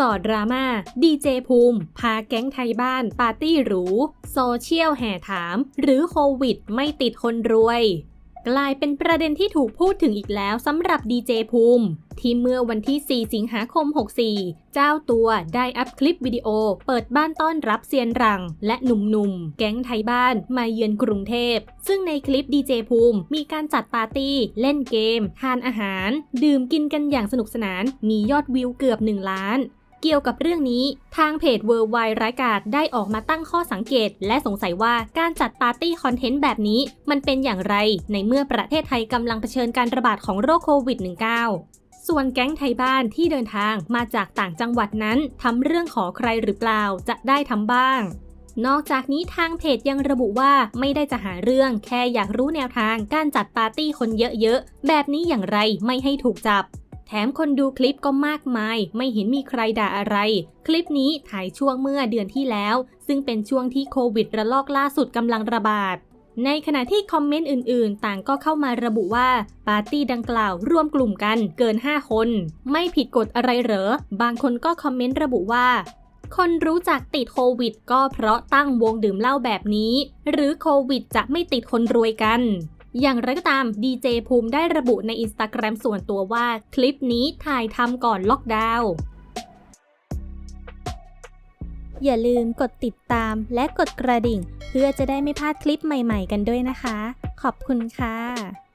สอดดราม่าดีเจภูมิ พาแก๊งไทยบ้าน ปาร์ตี้หรู โซเชียลแห่ถาม หรือโควิดไม่ติดคนรวย กลายเป็นประเด็นที่ถูกพูดถึงอีกแล้วสำหรับดีเจภูมิ ที่เมื่อวันที่ 4 สิงหาคม 64 เจ้าตัวได้อัพคลิปวิดีโอ เปิดบ้านต้อนรับเซียนรัง และหนุ่มๆ แก๊งไทยบ้านมาเยือนกรุงเทพ ซึ่งในคลิปดีเจภูมิ มีการจัดปาร์ตี้ เล่นเกม ทานอาหาร ดื่มกินกันอย่างสนุกสนาน มียอดวิวเกือบ 1 ล้าน เกี่ยวกับเรื่องนี้ ทางเพจ w o r l d w i d e รายการได้ออกมาตั้งข้อสังเกต และสงสัยว่าการจัดปาร์ตี้คอนเทนต์แบบนี้มันเป็นอย่างไร ในเมื่อประเทศไทยกำลังเผชิญการระบาดของโรคโควิด -19 ส่วนแก๊งไทยบ้านที่เดินทางมาจากต่างจังหวัดนั้นทำเรื่องขอใครหรือเปล่าจะได้ทำบ้าง นอกจากนี้ทางเพจยังระบุว่าไม่ได้จะหาเรื่องแค่อยากรู้แนวทางการจัดปาร์ตี้คนเยอะๆ แบบนี้อย่างไรไม่ให้ถูกจับ แถมคนดูคลิปก็มากมาย ไม่เห็นมีใครด่าอะไร คลิปนี้ถ่ายช่วงเมื่อเดือนที่แล้ว ซึ่งเป็นช่วงที่โควิดระลอกล่าสุดกำลังระบาด ในขณะที่คอมเมนต์อื่นๆ ต่างก็เข้ามาระบุว่า ปาร์ตี้ดังกล่าวร่วมกลุ่มกันเกิน 5 คน ไม่ผิดกฎอะไรเหรอ บางคนก็คอมเมนต์ระบุว่าคนรู้จักติดโควิดก็เพราะตั้งวงดื่มเหล้าแบบนี้ หรือโควิดจะไม่ติดคนรวยกัน อย่างไรก็ตามดีเจภูมิได้ระบุในอินสตาแกรมส่วนตัวว่าคลิปนี้ถ่ายทำก่อนล็อกดาวน์อย่าลืมกดติดตามและกดกระดิ่ง เพื่อจะได้ไม่พลาดคลิปใหม่ๆกันด้วยนะคะ ขอบคุณค่ะ